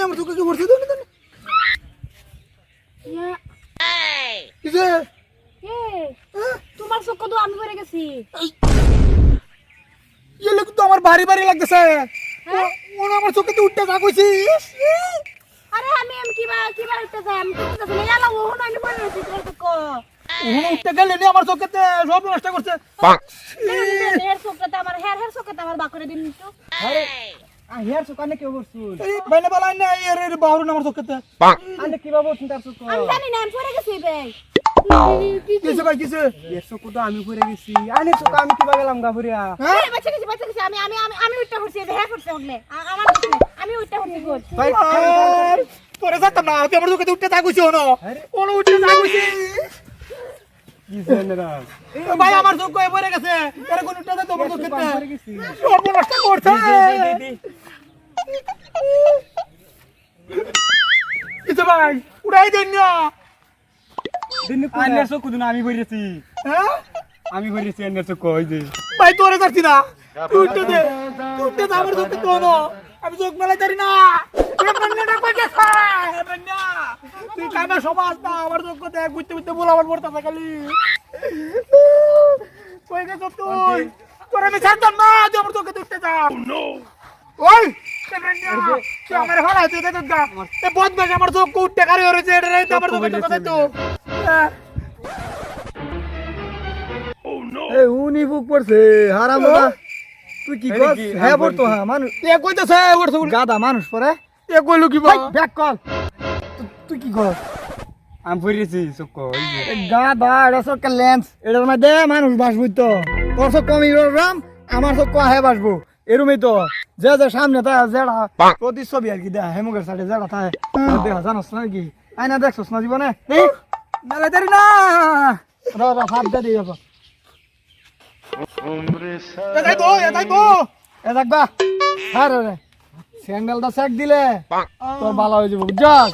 আমার চোখে কি দেন দেন কিসে তোমার চোখ তো আমি পড়ে গেছি। ইয়ে লোক তো আমার বাড়ি বাড়ি লাগতেছে। ও- আমার চোখে তো উঠতে যা কইছি আরে আমি আমি কিবা কিবা উঠতে যাই আমি তো যাই এলা ও না আমি পড়ে গেছি তোমার চোখ ওখানে উঠতে গেলে নি আমার চোখেতে সব নষ্ট করছে। হের চোখটা আমার হের হের চোখটা আমার বাকরে দিন তো। আরে হেয়ার চোখ আনে কেউ করছুন এই বাইনে বালাই না এর এর বাহুর আমার চোখেতে আনে বলছেন চোখ আমি জানি না আমি পড়ে গেছি বে কিসে ভাই এর তো আমি পড়ে গেছি। আনে চোখ আমি কিবা গেলাম গা ফুরিয়া হ্যাঁ বাচ্চা গেছি বাচ্চা গেছি। আমি আমি আমি আমি উঠতে পড়ছি হের করছে হলে আমার আমি উঠতে পড়ছি গোল। ভাই পরে যেতাম না তুই আমার চোখে উঠতে যা কইছি ওনো আরে। ওনো উঠতে কি জানেরা ভাই আমার চোখ কয়ে পড়ে গেছে। এর কোন উঠতে তোমার চোখেতে পড়ে গেছি। করছে। কিসে ভাই উড়াই দেন না। দিন আনে চোখ দিন আমি পড়েছি হ্যাঁ? আমি পড়েছি আনে চোখ ওই যে? ভাই তোরে যাচ্ছি না। তুই উঠতে দে। উঠতে দে আমার চোখে তো আমি চোখ মেলাই ধরি না। কই তুই সমাজ না আমার চোখ দেখ বুঝতে বুঝতে বল আমার পড়তে খালি কই গেছ তুই তোর আমি ছাড়তাম না তুই আমার চোখে উঠতে যা। ওই! বন্যা তুই আমার হারা তুই দেখত গা এ বদমাশ আমার চোখ উঠতে কারি হয়েছে এটা রে আমার চোখে কথা তো। এই উনি বুক পড়ছে হারাম তুই কি কর হ্যাঁ পড়তো হ্যাঁ মানুষ এ কইতেছে ওর গাদা মানুষ পরে। এ কইলো কি ভাই ব্যাক কল। তুই কি কর আমি পড়েছি চোখ যে। গাদা এটা সব লেন্স এটার মধ্যে মানুষ বাসবো তো। তোর সব কমি রাম আমার সব কহে বাসবো। এরমই তো যে যে সামনে তা যেটা প্রতিচ্ছবি আর কি হেমুকের সাইডে যেটা থাকে দেখা জানোস না কি? আইনা দেখছোস না জীবনে? না। র র হাত দে দিয়ে যাব এ দেখবা হ্যাঁ রে স্যান্ডেলটা সেক দিলে তোর ভালো হয়ে যাব বুঝছস?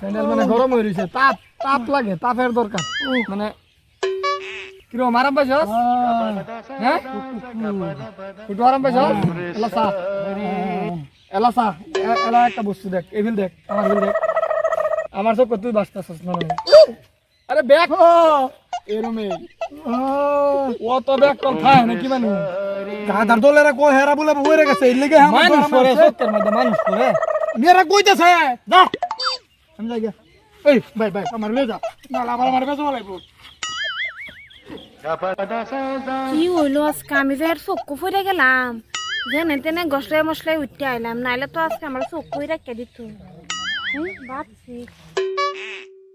স্যান্ডেল মানে গরম হয়ে রয়েছে তাপ তাপ লাগে তাপের দরকার। মানে কীরকম আরাম পাইছস হ্যাঁ? একটু আরাম পাইছস এলা সা এলা সা এলা একটা বস্তু দেখ এভিল দেখ আমার এভিল দেখ। আমার সব তুই বাঁচতেছস না আরে ব্যাগ! এরমে ও তো ব্যাগ কল খায় নাকি মানে গাধার দলেরা কো হেরা বলে বইরে গেছে এর লিগে মানুষ মানুষ করে সত্যের মধ্যে মানুষ করে মেরা কইতেছে যা। আমি যাই গিয়া। এই, ভাই ভাই, আমার লে যা না আবার আমার বেজো লাগবো। কি হইল আজকে? আমি যে আর চক্ষু ফুরে গেলাম। যেনে তেনে গসলাই মশলাই উঠতে আইলাম। নাইলে তো আজকে আমার চক্ষু রাখিয়ে দিত। ভাবছি